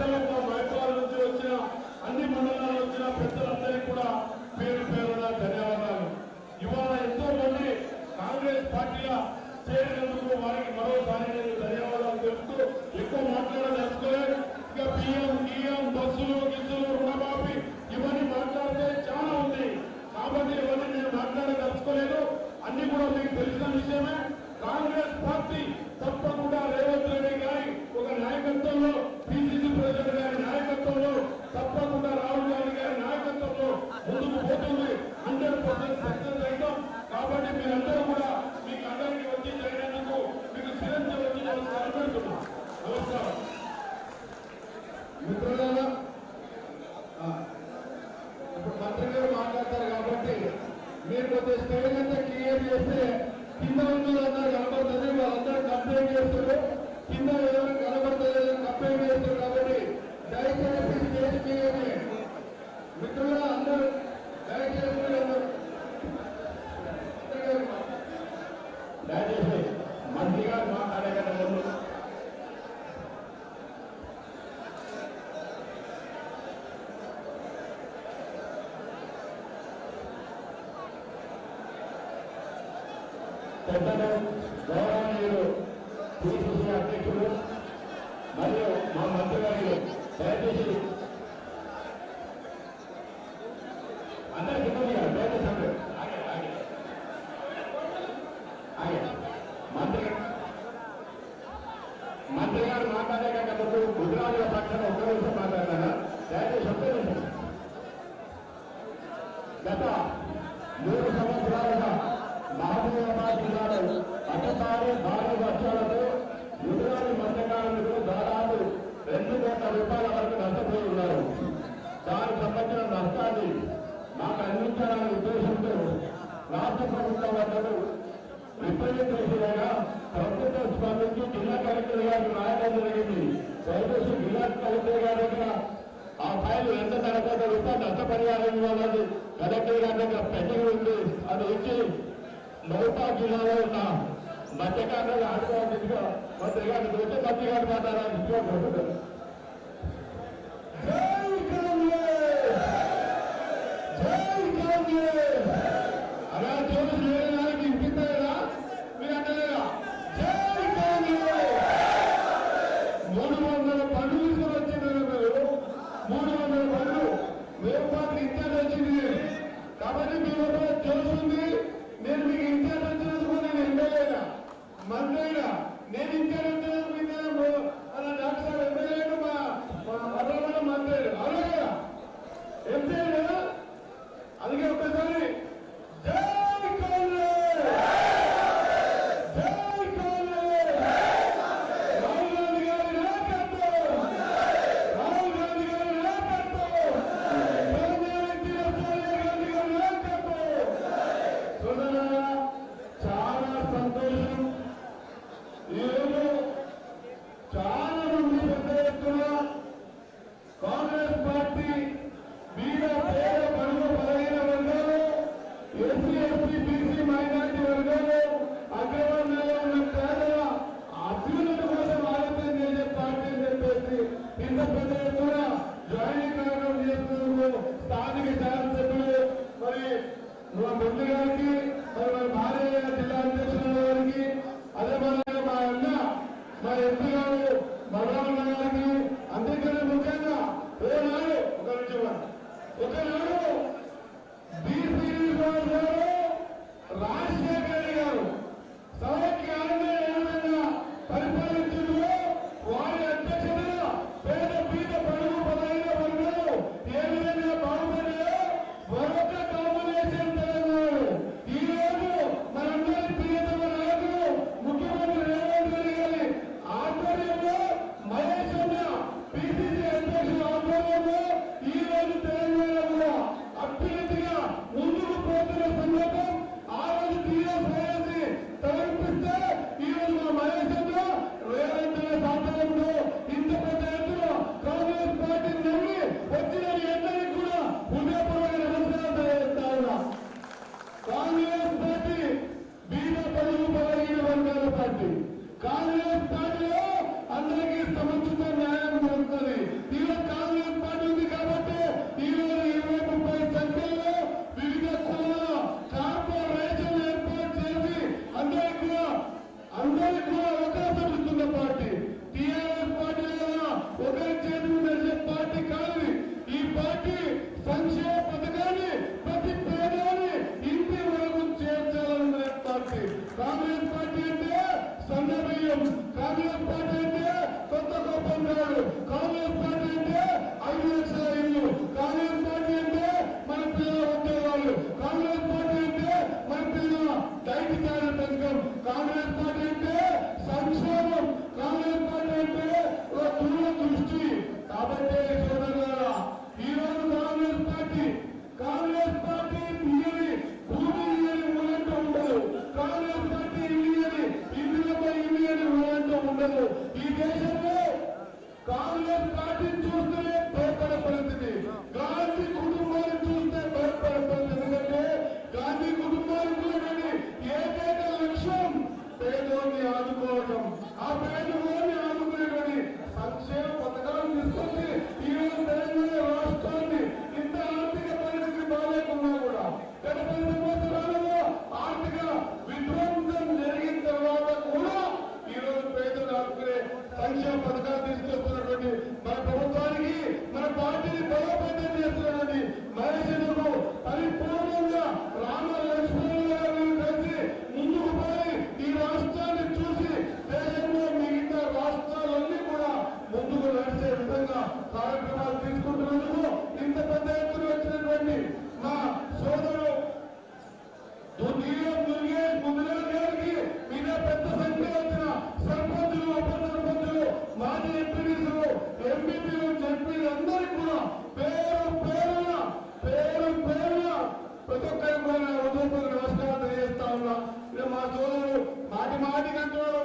Thank you. పెద్దలు గౌరవనీయులు TCC అధ్యక్షులు మరియు మా మంత్రివర్యులు దయచేసి అందరికీ దయచేసి మంత్రి మంత్రి గారు మాట్లాడేకంటే ముందు గుజరాత్ పక్షాన ఒక నిమిషం మాట్లాడతాను దయచేసి ఒక్క గత మూడు సంవత్సరాలుగా మహబూబాబాద్ అటసారి నాలుగు లక్షలతో గుజరాత్ మత్స్యకారులకు దాదాపు రెండు కోట్ల రూపాయల వరకు నష్టపోయి ఉన్నారు దానికి సంబంధించిన నష్టాన్ని నాకు అందించాలనే ఉద్దేశంతో రాష్ట్ర ప్రభుత్వం వద్దకు రిప్రజెంట్ చేసేలాగా ప్రభుత్వం స్పందించి జిల్లా కలెక్టర్ గారికి రాయడం జరిగింది దయచేసి జిల్లా కలెక్టర్ గారి ఆ ఫైల్ ఎంత తన రూపాయలు నష్టపరిహారం ఇవ్వాలని కలెక్టర్ గారి దగ్గర ఉంది అది ఇచ్చి మహబూబాబాద్ జిల్లాలో ఉన్న మత్స్యకారులు ఆడుకోవాల్సిందిగా మంత్రి గారు వచ్చి మంత్రి గారు మాట్లాడాలి అలా చూసి మూడు వందల పనులు తీసుకొని ఇచ్చేది వచ్చింది కాబట్టి మరునైనా నేను ఇంకా ఈ దేశంలో కాంగ్రెస్ పార్టీ చూస్తూనే మాటి మాటి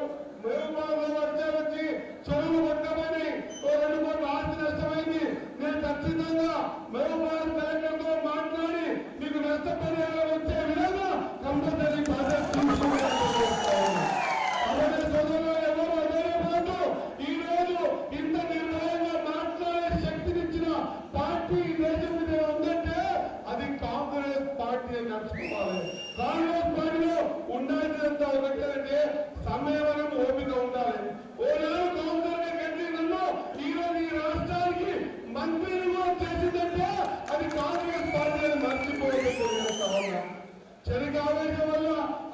வாழ்க வல்லாம்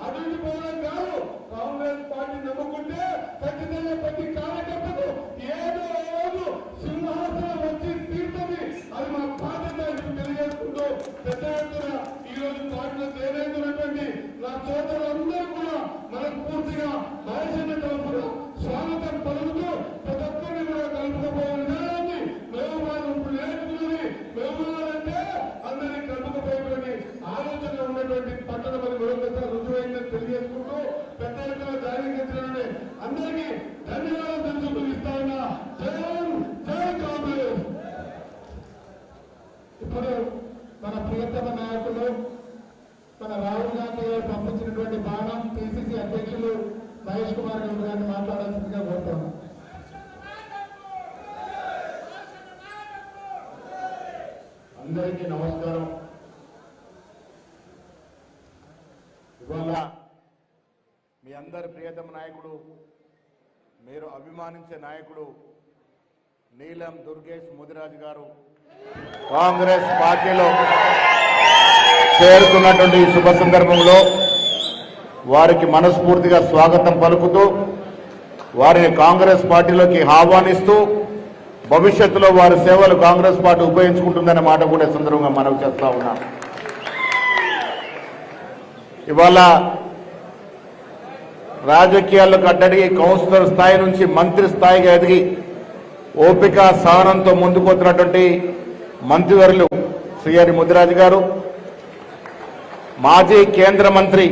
మీరు అభిమానించే నాయకుడు నీలం దుర్గేష్ ముదిరాజు గారు కాంగ్రెస్ పార్టీలో చేరుతున్నటువంటి ఈ శుభ సందర్భంలో వారికి మనస్ఫూర్తిగా స్వాగతం పలుకుతూ వారిని కాంగ్రెస్ పార్టీలోకి ఆహ్వానిస్తూ భవిష్యత్తులో వారి సేవలు కాంగ్రెస్ పార్టీ ఉపయోగించుకుంటుందనే మాట కూడా సందర్భంగా మనవి చేస్తా ఉన్నాం. ఇవాళ రాజకీయాల్లో కట్టడి కౌన్సిలర్ స్థాయి నుంచి మంత్రి స్థాయిగా ఎదిగి ఓపిక సహనంతో ముందుకుపోతున్నటువంటి మంత్రివర్యులు శ్రీహరి ముదిరాజు గారు మాజీ కేంద్ర మంత్రి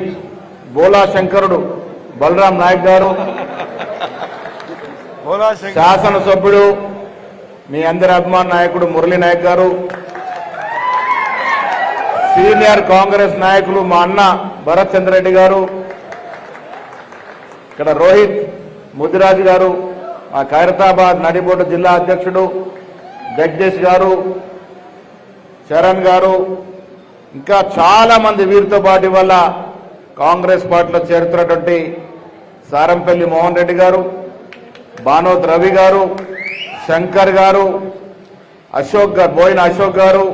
బోలా శంకరుడు బలరాం నాయక్ గారు శాసనసభ్యుడు మీ అందరి అభిమాన నాయకుడు మురళీ నాయక్ గారు సీనియర్ కాంగ్రెస్ నాయకులు మా అన్న భరత్ చంద్రెడ్డి గారు ఇక్కడ రోహిత్ ముదిరాజు గారు మా ఖైరతాబాద్ నడిబోటు జిల్లా అధ్యక్షుడు జగదీష్ గారు చరణ్ గారు ఇంకా చాలా మంది వీరితో పాటు వల్ల కాంగ్రెస్ పార్టీలో చేరుతున్నటువంటి సారంపల్లి మోహన్ రెడ్డి గారు భానోద్ రవి గారు శంకర్ గారు అశోక్ గారు బోయిన అశోక్ గారు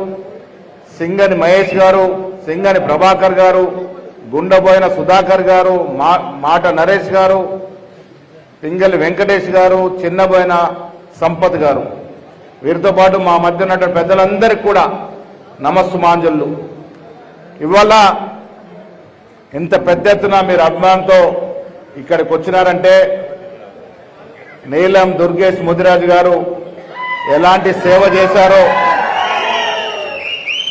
సింగని మహేష్ గారు సింగని ప్రభాకర్ గారు గుండబోయిన సుధాకర్ గారు మా- మాట నరేష్ గారు పింగలి వెంకటేష్ గారు చిన్నబోయిన సంపత్ గారు. వీరితో పాటు మా మధ్య ఉన్నటువంటి పెద్దలందరికీ కూడా నమస్సుమాంజలు. ఇవాళ ఇంత పెద్ద ఎత్తున మీరు అభిమానంతో ఇక్కడికి వచ్చినారంటే నీలం దుర్గేష్ ముదిరాజు గారు ఎలాంటి సేవ చేశారో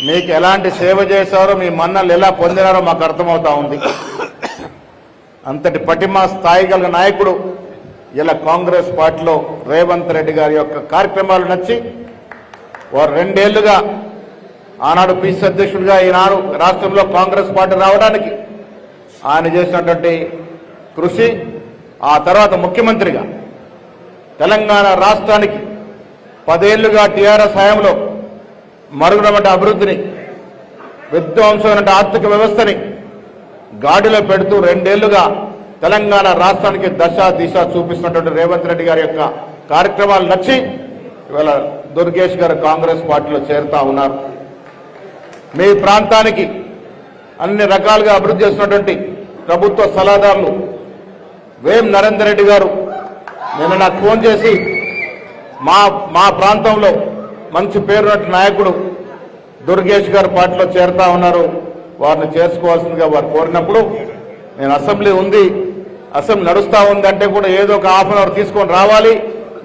మీకు ఎలాంటి సేవ చేశారో మీ మన్నలు ఎలా పొందినారో మాకు అర్థమవుతా ఉంది. అంతటి పటిమ స్థాయి కలిగిన నాయకుడు ఇలా కాంగ్రెస్ పార్టీలో రేవంత్ రెడ్డి గారి యొక్క కార్యక్రమాలు నచ్చి వారు రెండేళ్ళుగా ఆనాడు పిసి అధ్యక్షుడిగా ఈనాడు రాష్ట్రంలో కాంగ్రెస్ పార్టీ రావడానికి ఆయన చేసినటువంటి కృషి ఆ తర్వాత ముఖ్యమంత్రిగా తెలంగాణ రాష్ట్రానికి పదేళ్ళుగా టీఆర్ఎస్ హయాంలో మరుగునటువంటి అభివృద్ధిని విధ్వంసమైన ఆర్థిక వ్యవస్థని గాడిలో పెడుతూ రెండేళ్ళుగా తెలంగాణ రాష్ట్రానికి దశ దిశ చూపిస్తున్నటువంటి రేవంత్ రెడ్డి గారి యొక్క కార్యక్రమాలు నచ్చి ఇవాళ దుర్గేష్ గారు కాంగ్రెస్ పార్టీలో చేరుతా ఉన్నారు. మీ ప్రాంతానికి అన్ని రకాలుగా అభివృద్ధి చేస్తున్నటువంటి ప్రభుత్వ సలహాదారులు వేం నరేందర్ రెడ్డి గారు నిన్న నాకు ఫోన్ చేసి మా మా ప్రాంతంలో మంచి పేరున్నట్టు నాయకుడు దుర్గేష్ గారు పార్టీలో చేరుతా ఉన్నారు. వారిని చేసుకోవాల్సిందిగా వారు కోరినప్పుడు నేను అసెంబ్లీ ఉంది అసెంబ్లీ నడుస్తా ఉందంటే కూడా ఏదో ఒక హాఫ్ అన్ అవర్ తీసుకొని రావాలి.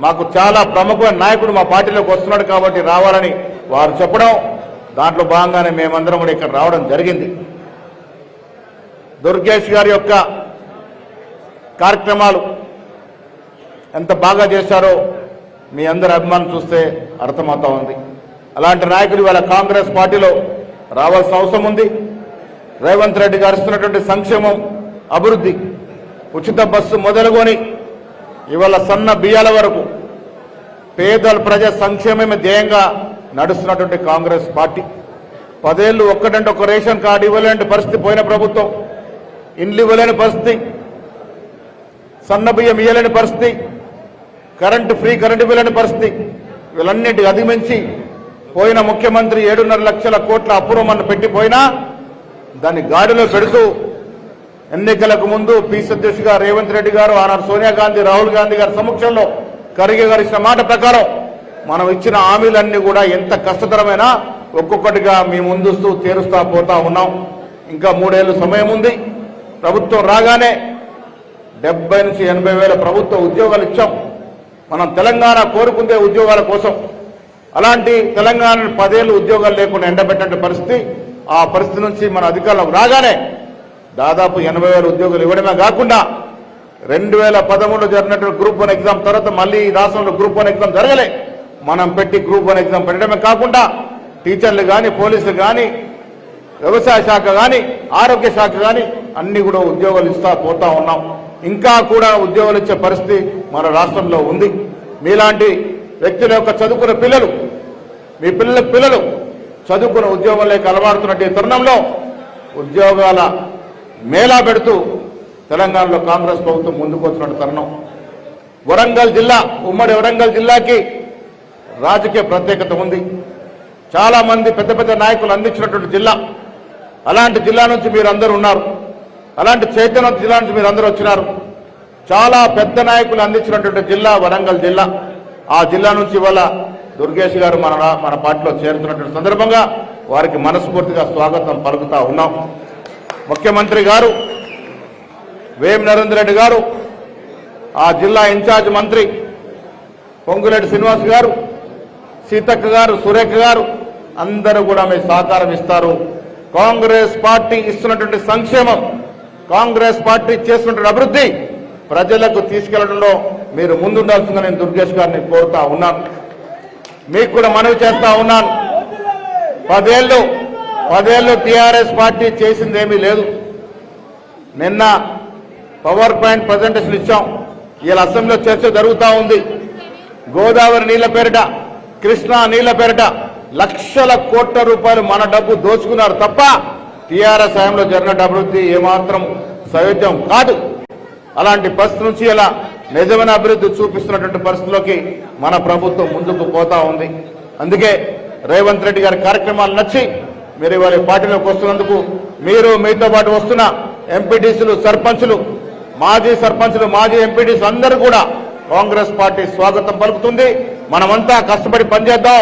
మాకు చాలా ప్రముఖమైన నాయకుడు మా పార్టీలోకి వస్తున్నాడు కాబట్టి రావాలని వారు చెప్పడం దాంట్లో భాగంగానే మేమందరం కూడా ఇక్కడ రావడం జరిగింది. దుర్గేష్ గారి యొక్క కార్యక్రమాలు ఎంత బాగా చేశారో మీ అందరి అభిమానం చూస్తే అర్థమవుతా ఉంది. అలాంటి నాయకులు ఇవాళ కాంగ్రెస్ పార్టీలో రావాల్సిన అవసరం ఉంది. రేవంత్ రెడ్డి గారు ఇస్తున్నటువంటి సంక్షేమం అభివృద్ధి ఉచిత బస్సు మొదలుకొని ఇవాళ సన్న బియ్యాల వరకు పేదల ప్రజా సంక్షేమమే ధ్యేయంగా నడుస్తున్నటువంటి కాంగ్రెస్ పార్టీ. పదేళ్ళు ఒక్కటంటే ఒక రేషన్ కార్డు ఇవ్వలేని పరిస్థితి పోయిన ప్రభుత్వం. ఇండ్లు ఇవ్వలేని పరిస్థితి. సన్న బియ్యం ఇవ్వలేని పరిస్థితి. కరెంటు ఫ్రీ కరెంటు ఇవ్వలేని పరిస్థితి. వీళ్ళన్నిటి అధిగమించి పోయిన ముఖ్యమంత్రి ఏడున్నర లక్షల కోట్ల అపూర్వమన్న పెట్టిపోయినా దాన్ని గాడిలో పెడుతూ ఎన్నికలకు ముందు పీసీ అధ్యక్షుగా రేవంత్ రెడ్డి గారు ఆనాడు సోనియా గాంధీ రాహుల్ గాంధీ గారి సమక్షంలో ఖర్గే గారు ఇచ్చిన మాట ప్రకారం మనం ఇచ్చిన హామీలన్నీ కూడా ఎంత కష్టతరమైనా ఒక్కొక్కటిగా మీ ముందుస్తూ తీరుస్తా పోతా ఉన్నాం. ఇంకా మూడేళ్ళు సమయం ఉంది. ప్రభుత్వం రాగానే డెబ్బై నుంచి ఎనభై వేల ప్రభుత్వ ఉద్యోగాలు ఇచ్చాం. మనం తెలంగాణ కోరుకుందే ఉద్యోగాల కోసం. అలాంటి తెలంగాణ పదేళ్ళు ఉద్యోగాలు లేకుండా ఎండబెట్టే పరిస్థితి ఆ పరిస్థితి నుంచి మన అధికారంలోకి రాగానే దాదాపు ఎనభై వేల ఉద్యోగాలు ఇవ్వడమే కాకుండా రెండు వేల పదమూడులో జరిగినటువంటి గ్రూప్ వన్ ఎగ్జామ్ తర్వాత మళ్ళీ ఈ రాష్ట్రంలో గ్రూప్ వన్ ఎగ్జామ్ జరగలే. మనం పెట్టి గ్రూప్ వన్ ఎగ్జామ్ పెట్టడమే కాకుండా టీచర్లు కానీ పోలీసులు కానీ వ్యవసాయ శాఖ కానీ ఆరోగ్య శాఖ కానీ అన్ని కూడా ఉద్యోగాలు ఇస్తా పోతా ఉన్నాం. ఇంకా కూడా ఉద్యోగాలు ఇచ్చే పరిస్థితి మన రాష్ట్రంలో ఉంది. మీలాంటి వ్యక్తుల యొక్క చదువుకున్న పిల్లలు మీ పిల్లల పిల్లలు చదువుకున్న ఉద్యోగంలోకి అలవాడుతున్నట్టు ఈ తరుణంలో ఉద్యోగాల మేళా పెడుతూ తెలంగాణలో కాంగ్రెస్ ప్రభుత్వం ముందుకు వస్తున్న తరుణం. వరంగల్ జిల్లా ఉమ్మడి వరంగల్ జిల్లాకి రాజకీయ ప్రత్యేకత ఉంది. చాలా మంది పెద్ద పెద్ద నాయకులు అందించినటువంటి జిల్లా. అలాంటి జిల్లా నుంచి మీరు అందరూ ఉన్నారు. అలాంటి చైతన్య జిల్లా నుంచి మీరు అందరూ వచ్చినారు. చాలా పెద్ద నాయకులు అందించినటువంటి జిల్లా వరంగల్ జిల్లా. ఆ జిల్లా నుంచి ఇవాళ దుర్గేష్ గారు మన మన పార్టీలో చేరుతున్నటువంటి సందర్భంగా వారికి మనస్ఫూర్తిగా స్వాగతం పలుకుతా ఉన్నాం. ముఖ్యమంత్రి గారు వేం నరేందర్ రెడ్డి గారు ఆ జిల్లా ఇన్ఛార్జ్ మంత్రి పొంగులేటి శ్రీనివాస్ గారు సీతక్క గారు సురేఖ గారు అందరూ కూడా మీ సహకారం ఇస్తారు. కాంగ్రెస్ పార్టీ ఇస్తున్నటువంటి సంక్షేమం కాంగ్రెస్ పార్టీ చేస్తున్న అభివృద్ధి ప్రజలకు తీసుకెళ్ళడంలో మీరు ముందుండాల్సిందని నేను దుర్గేష్ గారిని కోరుతా ఉన్నాను. మీకు కూడా మనవి చేస్తా ఉన్నాను. పదేళ్ళు పదేళ్ళు టీఆర్ఎస్ పార్టీ చేసిందేమీ లేదు. నిన్న పవర్ పాయింట్ ప్రజెంటేషన్ ఇచ్చాం. ఇలా అసెంబ్లీలో చర్చ జరుగుతూ ఉంది. గోదావరి నీళ్ళ పేరిట కృష్ణా నీళ్ళ పేరిట లక్షల కోట్ల రూపాయలు మన డబ్బు దోచుకున్నారు తప్ప టీఆర్ఎస్ హయాంలో జరిగినట్టు అభివృద్ధి ఏమాత్రం సయోజ్యం కాదు. అలాంటి పరిస్థితి నుంచి ఇలా నిజమైన అభివృద్ధి చూపిస్తున్నటువంటి పరిస్థితిలోకి మన ప్రభుత్వం ముందుకు పోతా ఉంది. అందుకే రేవంత్ రెడ్డి గారి కార్యక్రమాలు నచ్చి మీరు ఇవాళ పార్టీలోకి వస్తున్నందుకు మీరు మీతో పాటు వస్తున్న ఎంపీటీసీలు సర్పంచులు మాజీ సర్పంచులు మాజీ ఎంపీటీస్ అందరూ కూడా కాంగ్రెస్ పార్టీ స్వాగతం పలుకుతుంది. మనమంతా కష్టపడి పనిచేద్దాం.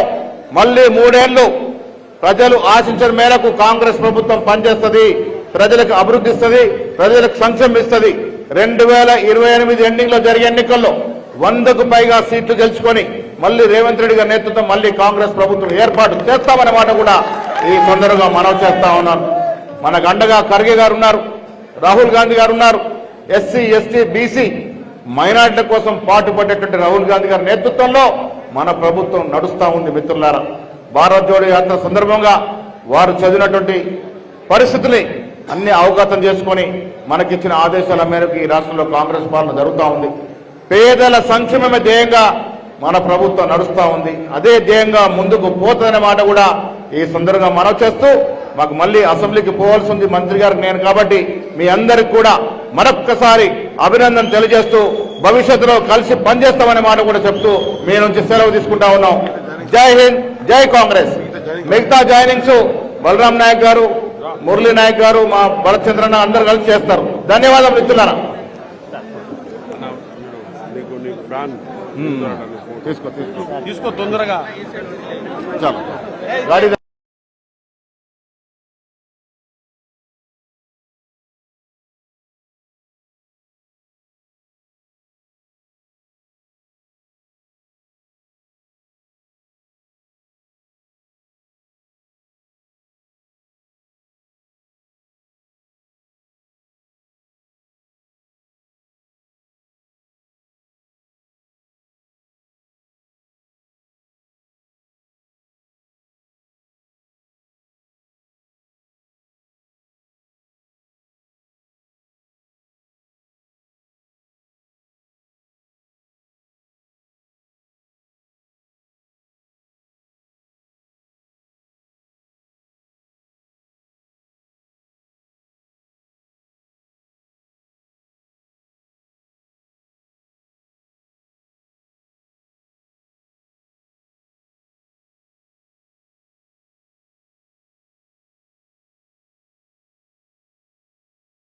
మళ్ళీ మూడేళ్ళు ప్రజలు ఆశించిన మేరకు కాంగ్రెస్ ప్రభుత్వం పనిచేస్తుంది ప్రజలకు అభివృద్ధి ఇస్తుంది ప్రజలకు సంక్షేమం ఇస్తుంది. రెండు వేల ఇరవై ఎనిమిది ఎండింగ్లో జరిగే ఎన్నికల్లో వందకు పైగా సీట్లు గెలుచుకొని మళ్ళీ రేవంత్ రెడ్డి గారి నేతృత్వం మళ్ళీ కాంగ్రెస్ ప్రభుత్వం ఏర్పాటు చేస్తామనే మాట కూడా ఈ తొందరగా మనవి చేస్తా ఉన్నాను మనకు అండగా ఖర్గే గారు ఉన్నారు రాహుల్ గాంధీ గారు ఉన్నారు ఎస్సీ ఎస్టీ బీసీ మైనార్టీల కోసం పాటుపడేటువంటి రాహుల్ గాంధీ గారి నేతృత్వంలో మన ప్రభుత్వం నడుస్తా ఉంది మిత్రులారా. భారత్ జోడో యాత్ర సందర్భంగా వారు చదివినటువంటి పరిస్థితుల్ని అన్ని అవగతం చేసుకొని మనకిచ్చిన ఆదేశాల మేరకు ఈ రాష్ట్రంలో కాంగ్రెస్ పాలన జరుగుతూ ఉంది. పేదల సంక్షేమమే ధ్యేయంగా మన ప్రభుత్వం నడుస్తూ ఉంది. అదే ధ్యేయంగా ముందుకు పోతుందనే మాట కూడా ఈ సందర్భంగా మనవి చేస్తూ మాకు మళ్ళీ అసెంబ్లీకి పోవాల్సి ఉంది మంత్రి గారు నేను కాబట్టి మీ అందరికి కూడా మరొక్కసారి అభినందన తెలియజేస్తూ భవిష్యత్తులో కలిసి పనిచేస్తామనే మాట కూడా చెప్తూ మీ నుంచి సెలవు తీసుకుంటా ఉన్నాం. జై హింద్. జై కాంగ్రెస్. మిగతా జాయినింగ్స్ బలరాం నాయక్ గారు మురళీ నాయక్ గారు మా భరత్చంద్రన్న అందరు కలిసి చేస్తారు. ధన్యవాదాలు ప్లాన్ తీసుకో తీసుకో. తీసుకో తొందరగా. చాలు.